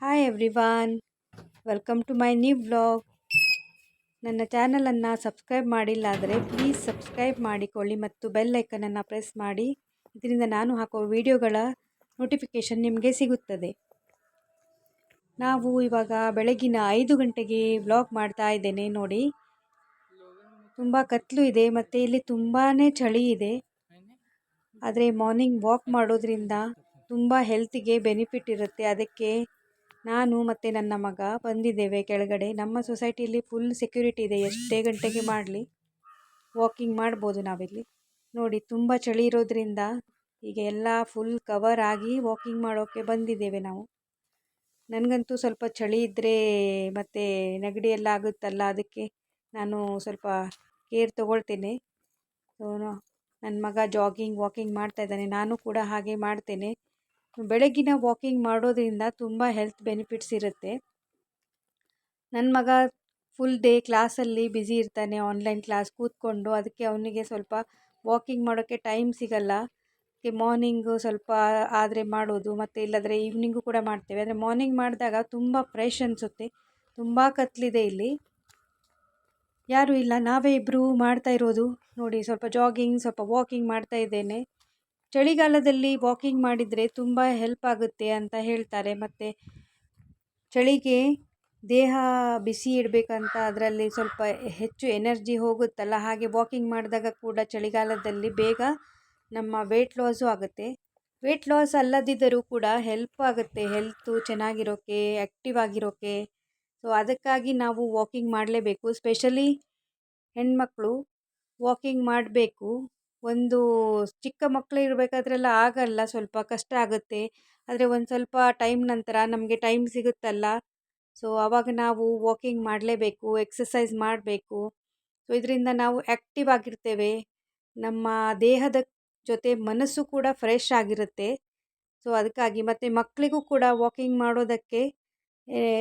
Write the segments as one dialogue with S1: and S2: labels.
S1: Hi everyone welcome to my new blog ನನ್ನ ಚಾನಲನ್ನು subscribe ಮಾಡಿಲ್ಲ ಆದರೆ ಪ್ಲೀಸ್ ಸಬ್ಸ್ಕ್ರೈಬ್ ಮಾಡಿಕೊಳ್ಳಿ ಮತ್ತು ಬೆಲ್ ಐಕನನ್ನು ಪ್ರೆಸ್ ಮಾಡಿ. ಇದರಿಂದ ನಾನು ಹಾಕುವ ವಿಡಿಯೋಗಳ ನೋಟಿಫಿಕೇಷನ್ ನಿಮಗೆ ಸಿಗುತ್ತದೆ. ನಾವು ಇವಾಗ ಬೆಳಗಿನ ಐದು ಗಂಟೆಗೆ ಬ್ಲಾಗ್ ಮಾಡ್ತಾ ಇದ್ದೇನೆ ನೋಡಿ. ತುಂಬ ಕತ್ಲು ಇದೆ ಮತ್ತು ಇಲ್ಲಿ ತುಂಬಾ ಚಳಿ ಇದೆ. ಆದರೆ ಮಾರ್ನಿಂಗ್ ವಾಕ್ ಮಾಡೋದ್ರಿಂದ ತುಂಬ ಹೆಲ್ತಿಗೆ ಬೆನಿಫಿಟ್ ಇರುತ್ತೆ. ಅದಕ್ಕೆ ನಾನು ಮತ್ತು ನನ್ನ ಮಗ ಬಂದಿದ್ದೇವೆ ಕೆಳಗಡೆ. ನಮ್ಮ ಸೊಸೈಟಿಯಲ್ಲಿ ಫುಲ್ ಸೆಕ್ಯೂರಿಟಿ ಇದೆ. ಎಷ್ಟೇ ಗಂಟೆಗೆ ಮಾಡಲಿ ವಾಕಿಂಗ್ ಮಾಡ್ಬೋದು ನಾವಿಲ್ಲಿ. ನೋಡಿ, ತುಂಬ ಚಳಿ ಇರೋದ್ರಿಂದ ಈಗ ಎಲ್ಲ ಫುಲ್ ಕವರ್ ಆಗಿ ವಾಕಿಂಗ್ ಮಾಡೋಕ್ಕೆ ಬಂದಿದ್ದೇವೆ ನಾವು. ನನಗಂತೂ ಸ್ವಲ್ಪ ಚಳಿ ಇದ್ದರೆ ಮತ್ತು ನೆಗಡಿ ಎಲ್ಲ ಆಗುತ್ತಲ್ಲ, ಅದಕ್ಕೆ ನಾನು ಸ್ವಲ್ಪ ಕೇರ್ ತೊಗೊಳ್ತೇನೆ. ನನ್ನ ಮಗ ಜಾಗಿಂಗ್ ವಾಕಿಂಗ್ ಮಾಡ್ತಾ ಇದ್ದಾನೆ. ನಾನು ಕೂಡ ಹಾಗೆ ಮಾಡ್ತೇನೆ. ಬೆಳಗಿನ ವಾಕಿಂಗ್ ಮಾಡೋದ್ರಿಂದ ತುಂಬ ಹೆಲ್ತ್ ಬೆನಿಫಿಟ್ಸ್ ಇರುತ್ತೆ. ನನ್ನ ಮಗ ಫುಲ್ ಡೇ ಕ್ಲಾಸಲ್ಲಿ ಬ್ಯುಸಿ ಇರ್ತಾನೆ ಆನ್ಲೈನ್ ಕ್ಲಾಸ್ ಕೂತ್ಕೊಂಡು, ಅದಕ್ಕೆ ಅವನಿಗೆ ಸ್ವಲ್ಪ ವಾಕಿಂಗ್ ಮಾಡೋಕ್ಕೆ ಟೈಮ್ ಸಿಗಲ್ಲ. ಮಾರ್ನಿಂಗು ಸ್ವಲ್ಪ ಆದರೆ ಮಾಡೋದು, ಮತ್ತು ಇಲ್ಲದ್ರೆ ಈವ್ನಿಂಗು ಕೂಡ ಮಾಡ್ತೇವೆ. ಆದರೆ ಮಾರ್ನಿಂಗ್ ಮಾಡಿದಾಗ ತುಂಬ ಫ್ರೆಶ್ ಅನಿಸುತ್ತೆ. ತುಂಬ ಕತ್ಲಿದೆ ಇಲ್ಲಿ. ಯಾರೂ ಇಲ್ಲ, ನಾವೇ ಇಬ್ಬರು ಮಾಡ್ತಾ ಇರೋದು. ನೋಡಿ, ಸ್ವಲ್ಪ ಜಾಗಿಂಗ್ ಸ್ವಲ್ಪ ವಾಕಿಂಗ್ ಮಾಡ್ತಾ ಇದ್ದೇನೆ. ಚಳಿಗಾಲದಲ್ಲಿ ವಾಕಿಂಗ್ ಮಾಡಿದರೆ ತುಂಬ ಹೆಲ್ಪ್ ಆಗುತ್ತೆ ಅಂತ ಹೇಳ್ತಾರೆ. ಮತ್ತು ಚಳಿಗೆ ದೇಹ ಬಿಸಿ ಇಡಬೇಕಂತ ಅದರಲ್ಲಿ ಸ್ವಲ್ಪ ಹೆಚ್ಚು ಎನರ್ಜಿ ಹೋಗುತ್ತಲ್ಲ, ಹಾಗೆ ವಾಕಿಂಗ್ ಮಾಡಿದಾಗ ಕೂಡ ಚಳಿಗಾಲದಲ್ಲಿ ಬೇಗ ನಮ್ಮ ವೆಯ್ಟ್ ಲಾಸು ಆಗುತ್ತೆ. ವೆಯ್ಟ್ ಲಾಸ್ ಅಲ್ಲದಿದ್ದರೂ ಕೂಡ ಹೆಲ್ಪ್ ಆಗುತ್ತೆ ಹೆಲ್ತು ಚೆನ್ನಾಗಿರೋಕ್ಕೆ ಆ್ಯಕ್ಟಿವ್ ಆಗಿರೋಕ್ಕೆ ಸೊ ಅದಕ್ಕಾಗಿ ನಾವು ವಾಕಿಂಗ್ ಮಾಡಲೇಬೇಕು. ಸ್ಪೆಷಲಿ ಹೆಣ್ಮಕ್ಳು ವಾಕಿಂಗ್ ಮಾಡಬೇಕು. ಒಂದು ಚಿಕ್ಕ ಮಕ್ಕಳು ಇರಬೇಕಾದ್ರೆಲ್ಲ ಆಗಲ್ಲ ಸ್ವಲ್ಪ ಕಷ್ಟ ಆಗುತ್ತೆ. ಆದರೆ ಒಂದು ಸ್ವಲ್ಪ ಟೈಮ್ ನಂತರ ನಮಗೆ ಟೈಮ್ ಸಿಗುತ್ತಲ್ಲ. ಸೊ ಆವಾಗ ನಾವು ವಾಕಿಂಗ್ ಮಾಡಲೇಬೇಕು ಎಕ್ಸಸೈಸ್ ಮಾಡಬೇಕು. ಸೊ ಇದರಿಂದ ನಾವು ಆ್ಯಕ್ಟಿವ್ ಆಗಿರ್ತೇವೆ. ನಮ್ಮ ದೇಹದ ಜೊತೆ ಮನಸ್ಸು ಕೂಡ ಫ್ರೆಶ್ ಆಗಿರುತ್ತೆ. ಸೊ ಅದಕ್ಕಾಗಿ ಮತ್ತು ಮಕ್ಕಳಿಗೂ ಕೂಡ ವಾಕಿಂಗ್ ಮಾಡೋದಕ್ಕೆ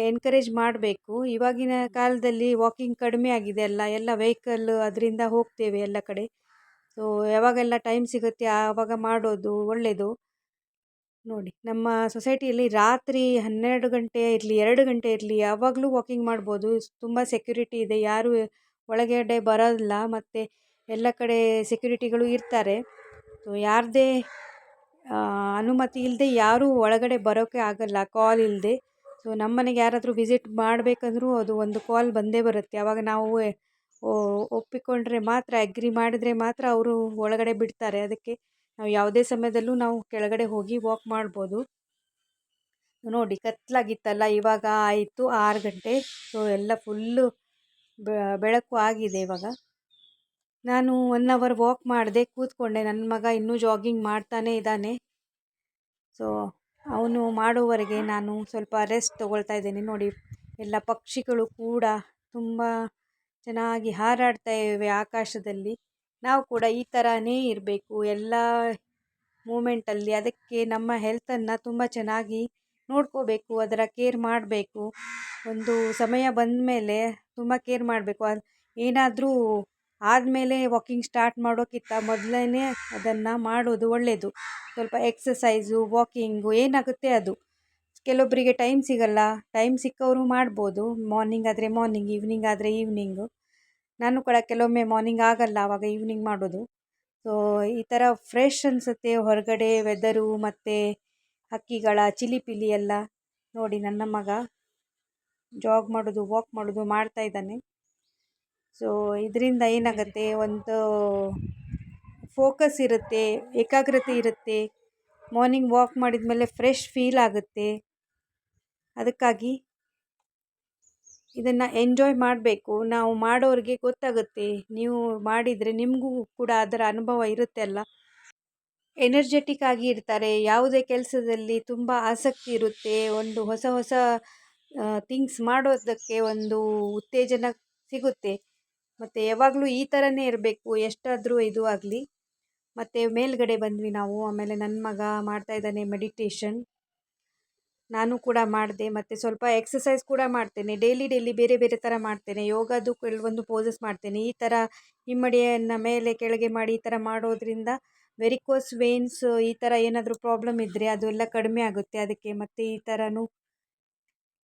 S1: ಎನ್ಕರೇಜ್ ಮಾಡಬೇಕು. ಇವಾಗಿನ ಕಾಲದಲ್ಲಿ ವಾಕಿಂಗ್ ಕಡಿಮೆ ಆಗಿದೆ ಅಲ್ಲ ಎಲ್ಲ ವೆಹಿಕಲ್ ಅದರಿಂದ ಹೋಗ್ತೇವೆ ಎಲ್ಲ ಕಡೆ. ಸೊ ಯಾವಾಗೆಲ್ಲ ಟೈಮ್ ಸಿಗುತ್ತೆ, ಆವಾಗ ಮಾಡೋದು ಒಳ್ಳೆಯದು ನೋಡಿ, ನಮ್ಮ ಸೊಸೈಟಿಯಲ್ಲಿ ರಾತ್ರಿ ಹನ್ನೆರಡು ಗಂಟೆ ಇರಲಿ, ಎರಡು ಗಂಟೆ ಇರಲಿ, ಯಾವಾಗಲೂ ವಾಕಿಂಗ್ ಮಾಡ್ಬೋದು. ತುಂಬ ಸೆಕ್ಯೂರಿಟಿ ಇದೆ. ಯಾರೂ ಒಳಗಡೆ ಬರೋಲ್ಲ, ಮತ್ತು ಎಲ್ಲ ಕಡೆ ಸೆಕ್ಯೂರಿಟಿಗಳು ಇರ್ತಾರೆ. ಸೊ ಯಾರದೇ ಅನುಮತಿ ಇಲ್ಲದೆ ಯಾರೂ ಒಳಗಡೆ ಬರೋಕ್ಕೆ ಆಗಲ್ಲ ಕಾಲ್ ಇಲ್ಲದೆ ಸೊ ನಮ್ಮನೆಗೆ ಯಾರಾದರೂ ವಿಸಿಟ್ ಮಾಡಬೇಕಂದ್ರೂ ಅದು ಒಂದು ಕಾಲ್ ಬಂದೇ ಬರುತ್ತೆ. ಆವಾಗ ನಾವು ಒಪ್ಪಿಕೊಂಡ್ರೆ ಮಾತ್ರ ಅಗ್ರಿ ಮಾಡಿದರೆ ಮಾತ್ರ ಅವರು ಒಳಗಡೆ ಬಿಡ್ತಾರೆ. ಅದಕ್ಕೆ ನಾವು ಯಾವುದೇ ಸಮಯದಲ್ಲೂ ನಾವು ಕೆಳಗಡೆ ಹೋಗಿ ವಾಕ್ ಮಾಡ್ಬೋದು. ನೋಡಿ, ಕತ್ಲಾಗಿತ್ತಲ್ಲ, ಇವಾಗ ಆಯಿತು, ಆರು ಗಂಟೆ. ಸೊ ಎಲ್ಲ ಫುಲ್ಲು ಬೆಳಕು ಆಗಿದೆ ಇವಾಗ. ನಾನು ಒನ್ ಅವರ್ ವಾಕ್ ಮಾಡಿದೆ, ಕೂತ್ಕೊಂಡೆ. ನನ್ನ ಮಗ ಇನ್ನೂ ಜಾಗಿಂಗ್ ಮಾಡ್ತಾನೇ ಇದ್ದಾನೆ. ಸೊ ಅವನು ಮಾಡೋವರೆಗೆ ನಾನು ಸ್ವಲ್ಪ ರೆಸ್ಟ್ ತೊಗೊಳ್ತಾ ಇದ್ದೇನೆ. ನೋಡಿ, ಎಲ್ಲ ಪಕ್ಷಿಗಳು ಕೂಡ ತುಂಬ ಚೆನ್ನಾಗಿ ಹಾರಾಡ್ತಾ ಇವೆ ಆಕಾಶದಲ್ಲಿ. ನಾವು ಕೂಡ ಈ ಥರನೇ ಇರಬೇಕು. ಎಲ್ಲ ಮೂಮೆಂಟಲ್ಲಿ ಅದಕ್ಕೆ ನಮ್ಮ ಹೆಲ್ತನ್ನು ತುಂಬ ಚೆನ್ನಾಗಿ ನೋಡ್ಕೋಬೇಕು, ಅದರ ಕೇರ್ ಮಾಡಬೇಕು. ಒಂದು ಸಮಯ ಬಂದ ಮೇಲೆ ತುಂಬ ಕೇರ್ ಮಾಡಬೇಕು. ಏನಾದರೂ ಆದಮೇಲೆ ವಾಕಿಂಗ್ ಸ್ಟಾರ್ಟ್ ಮಾಡೋಕ್ಕಿಂತ ಮೊದಲೇ ಅದನ್ನು ಮಾಡೋದು ಒಳ್ಳೆಯದು ಸ್ವಲ್ಪ ಎಕ್ಸಸೈಸು, ವಾಕಿಂಗು ಏನಾಗುತ್ತೆ ಅದು. ಕೆಲವೊಬ್ಬರಿಗೆ ಟೈಮ್ ಸಿಗಲ್ಲ ಟೈಮ್ ಸಿಕ್ಕವರು ಮಾಡ್ಬೋದು. ಮಾರ್ನಿಂಗ್ ಆದರೆ ಮಾರ್ನಿಂಗ್ ಈವ್ನಿಂಗ್ ಆದರೆ ಈವ್ನಿಂಗು ನಾನು ಕೂಡ ಕೆಲವೊಮ್ಮೆ ಮಾರ್ನಿಂಗ್ ಆಗಲ್ಲ, ಆವಾಗ ಈವ್ನಿಂಗ್ ಮಾಡೋದು. ಸೊ ಈ ಥರ ಫ್ರೆಶ್ ಅನಿಸುತ್ತೆ ಹೊರಗಡೆ ವೆದರು ಮತ್ತು ಹಕ್ಕಿಗಳ ಚಿಲಿಪಿಲಿ ಎಲ್ಲ ನೋಡಿ ನನ್ನ ಮಗ ಜಾಗ್ ಮಾಡೋದು ವಾಕ್ ಮಾಡೋದು ಮಾಡ್ತಾ ಇದ್ದಾನೆ. ಸೊ ಇದರಿಂದ ಏನಾಗುತ್ತೆ, ಒಂದು ಫೋಕಸ್ ಇರುತ್ತೆ, ಏಕಾಗ್ರತೆ ಇರುತ್ತೆ. ಮಾರ್ನಿಂಗ್ ವಾಕ್ ಮಾಡಿದ ಮೇಲೆ ಫ್ರೆಶ್ ಫೀಲ್ ಆಗುತ್ತೆ. ಅದಕ್ಕಾಗಿ ಇದನ್ನು ಎಂಜಾಯ್ ಮಾಡಬೇಕು. ನಾವು ಮಾಡೋರಿಗೆ ಗೊತ್ತಾಗುತ್ತೆ. ನೀವು ಮಾಡಿದರೆ ನಿಮಗೂ ಕೂಡ ಅದರ ಅನುಭವ ಇರುತ್ತೆ ಅಲ್ಲ? ಎನರ್ಜೆಟಿಕ್ ಆಗಿ ಇರ್ತಾರೆ. ಯಾವುದೇ ಕೆಲಸದಲ್ಲಿ ತುಂಬ ಆಸಕ್ತಿ ಇರುತ್ತೆ. ಒಂದು ಹೊಸ ಹೊಸ ಥಿಂಗ್ಸ್ ಮಾಡೋದಕ್ಕೆ ಒಂದು ಉತ್ತೇಜನ ಸಿಗುತ್ತೆ. ಮತ್ತು ಯಾವಾಗಲೂ ಈ ಥರನೇ ಇರಬೇಕು. ಎಷ್ಟಾದರೂ ಇದು ಆಗಲಿ. ಮತ್ತು ಮೇಲುಗಡೆ ಬಂದ್ವಿ ನಾವು. ಆಮೇಲೆ ನನ್ನ ಮಗ ಮಾಡ್ತಾ ಇದ್ದಾನೆ ಮೆಡಿಟೇಷನ್ ನಾನು ಕೂಡ ಮಾಡಿದೆ, ಮತ್ತು ಸ್ವಲ್ಪ ಎಕ್ಸಸೈಸ್ ಕೂಡ ಮಾಡ್ತೇನೆ. ಡೈಲಿ ಡೈಲಿ ಬೇರೆ ಬೇರೆ ಥರ ಮಾಡ್ತೇನೆ. ಯೋಗದ್ದು ಕೆಲವೊಂದು ಪೋಸಸ್ ಮಾಡ್ತೇನೆ. ಈ ಥರ ಹಿಮ್ಮಡಿಯನ್ನು ಮೇಲೆ ಕೆಳಗೆ ಮಾಡಿ ಈ ಥರ ಮಾಡೋದ್ರಿಂದ ವೆರಿಕೋಸ್ ವೇನ್ಸ್ ಈ ಥರ ಏನಾದರೂ ಪ್ರಾಬ್ಲಮ್ ಇದ್ದರೆ ಅದು ಎಲ್ಲ ಕಡಿಮೆ ಆಗುತ್ತೆ. ಅದಕ್ಕೆ ಮತ್ತು ಈ ಥರನೂ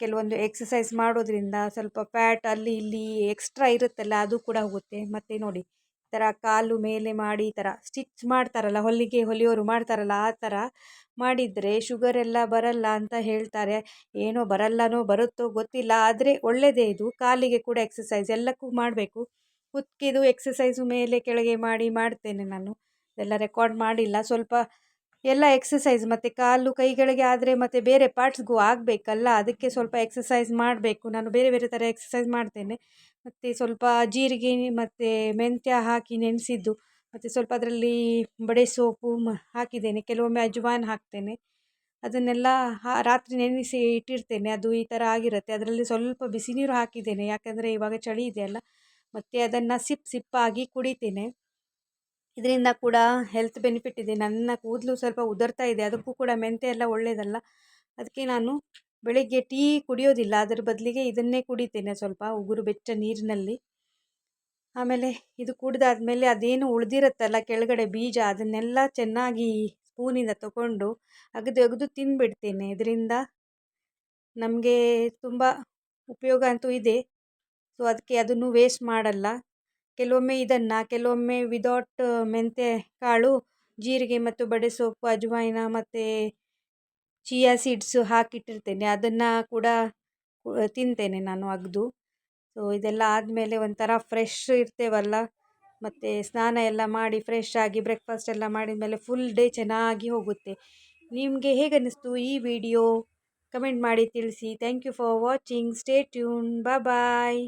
S1: ಕೆಲವೊಂದು ಎಕ್ಸಸೈಸ್ ಮಾಡೋದ್ರಿಂದ ಸ್ವಲ್ಪ ಫ್ಯಾಟ್ ಅಲ್ಲಿ, ಇಲ್ಲಿ ಎಕ್ಸ್ಟ್ರಾ ಇರುತ್ತಲ್ಲ, ಅದು ಕೂಡ ಹೋಗುತ್ತೆ. ಮತ್ತು ನೋಡಿ. ಥರ ಕಾಲು ಮೇಲೆ ಮಾಡಿ ಈ ಥರ ಸ್ಟಿಚ್ ಮಾಡ್ತಾರಲ್ಲ, ಹೊಲಿಗೆ ಹೊಲಿಯೋರು ಮಾಡ್ತಾರಲ್ಲ, ಆ ಥರ ಮಾಡಿದರೆ ಶುಗರ್ ಎಲ್ಲ ಬರಲ್ಲ ಅಂತ ಹೇಳ್ತಾರೆ. ಏನೋ ಬರಲ್ಲನೋ ಬರುತ್ತೋ ಗೊತ್ತಿಲ್ಲ, ಆದರೆ ಒಳ್ಳೆಯದೇ ಇದು. ಕಾಲಿಗೆ ಕೂಡ ಎಕ್ಸಸೈಸ್ ಎಲ್ಲಕ್ಕೂ ಮಾಡಬೇಕು. ಕುತ್ತಿಗೆದು ಎಕ್ಸಸೈಸು ಮೇಲೆ ಕೆಳಗೆ ಮಾಡಿ, ಮಾಡ್ತೇನೆ ನಾನು. ಎಲ್ಲ ರೆಕಾರ್ಡ್ ಮಾಡಿಲ್ಲ. ಸ್ವಲ್ಪ ಎಲ್ಲ ಎಕ್ಸಸೈಸ್ ಮತ್ತು ಕಾಲು ಕೈಗಳಿಗೆ ಆದರೆ ಮತ್ತು ಬೇರೆ ಪಾರ್ಟ್ಸ್ಗೂ ಆಗಬೇಕಲ್ಲ, ಅದಕ್ಕೆ ಸ್ವಲ್ಪ ಎಕ್ಸಸೈಸ್ ಮಾಡಬೇಕು. ನಾನು ಬೇರೆ ಬೇರೆ ಥರ ಎಕ್ಸಸೈಸ್ ಮಾಡ್ತೇನೆ. ಮತ್ತು ಸ್ವಲ್ಪ ಜೀರಿಗೆ ಮತ್ತು ಮೆಂತ್ಯ ಹಾಕಿ ನೆನೆಸಿದ್ದು, ಮತ್ತು ಸ್ವಲ್ಪ ಅದರಲ್ಲಿ ಬಡೆ ಸೋಪು ಮ, ಹಾಕಿದ್ದೇನೆ. ಕೆಲವೊಮ್ಮೆ ಅಜ್ವಾನ್ ಹಾಕ್ತೇನೆ. ಅದನ್ನೆಲ್ಲ ರಾತ್ರಿ ನೆನೆಸಿ ಇಟ್ಟಿರ್ತೇನೆ. ಅದು ಈ ಥರ ಆಗಿರುತ್ತೆ. ಅದರಲ್ಲಿ ಸ್ವಲ್ಪ ಬಿಸಿ ನೀರು ಹಾಕಿದ್ದೇನೆ. ಯಾಕಂದರೆ ಇವಾಗ ಚಳಿ ಇದೆಯಲ್ಲ ಮತ್ತು ಅದನ್ನು ಸಿಪ್, ಸಿಪ್ಪಾಗಿ ಕುಡಿತೇನೆ. ಇದರಿಂದ ಕೂಡ ಹೆಲ್ತ್ ಬೆನಿಫಿಟ್ ಇದೆ. ನನ್ನ ಕೂದಲು ಸ್ವಲ್ಪ ಉದುರ್ತಾ ಇದೆ. ಅದಕ್ಕೂ ಕೂಡ ಮೆಂತೆ ಎಲ್ಲ ಒಳ್ಳೆಯದಲ್ಲ ಅದಕ್ಕೆ ನಾನು ಬೆಳಿಗ್ಗೆ ಟೀ ಕುಡಿಯೋದಿಲ್ಲ. ಅದರ ಬದಲಿಗೆ ಇದನ್ನೇ ಕುಡಿತೇನೆ ಸ್ವಲ್ಪ ಉಗುರು ಬೆಚ್ಚ ನೀರಿನಲ್ಲಿ. ಆಮೇಲೆ ಇದು ಕುಡಿದಾದ್ಮೇಲೆ ಅದೇನು ಉಳಿದಿರುತ್ತಲ್ಲ ಕೆಳಗಡೆ ಬೀಜ, ಅದನ್ನೆಲ್ಲ ಚೆನ್ನಾಗಿ ಸ್ಪೂನಿಂದ ತಗೊಂಡು ಅಗದು ಅಗದು ತಿಂದುಬಿಡ್ತೇನೆ ಇದರಿಂದ ನಮಗೆ ತುಂಬ ಉಪಯೋಗ ಅಂತೂ ಇದೆ. ಸೊ ಅದಕ್ಕೆ ಅದನ್ನು ವೇಸ್ಟ್ ಮಾಡಲ್ಲ. ಕೆಲವೊಮ್ಮೆ ಇದನ್ನು, ಕೆಲವೊಮ್ಮೆ ವಿದೌಟ್ ಮೆಂತ್ಯ ಕಾಳು, ಜೀರಿಗೆ ಮತ್ತು ಬಡೆ ಸೊಪ್ಪು ಅಜ್ವಾಯಿನ ಮತ್ತು ಚಿಯಾ ಸೀಡ್ಸು ಹಾಕಿಟ್ಟಿರ್ತೇನೆ. ಅದನ್ನು ಕೂಡ ತಿಂತೇನೆ ನಾನು ಅಗ್ದು. ಸೊ ಇದೆಲ್ಲ ಆದಮೇಲೆ ಒಂಥರ ಫ್ರೆಶ್ ಇರ್ತೇವಲ್ಲ. ಮತ್ತು ಸ್ನಾನ ಎಲ್ಲ ಮಾಡಿ ಫ್ರೆಶ್ ಆಗಿ ಬ್ರೇಕ್ಫಾಸ್ಟ್ ಎಲ್ಲ ಮಾಡಿದ ಮೇಲೆ ಫುಲ್ ಡೇ ಚೆನ್ನಾಗಿ ಹೋಗುತ್ತೆ. ನಿಮಗೆ ಹೇಗೆ ಅನ್ನಿಸ್ತು ಈ ವಿಡಿಯೋ ಕಮೆಂಟ್ ಮಾಡಿ ತಿಳಿಸಿ. Thank you for watching stay tune bye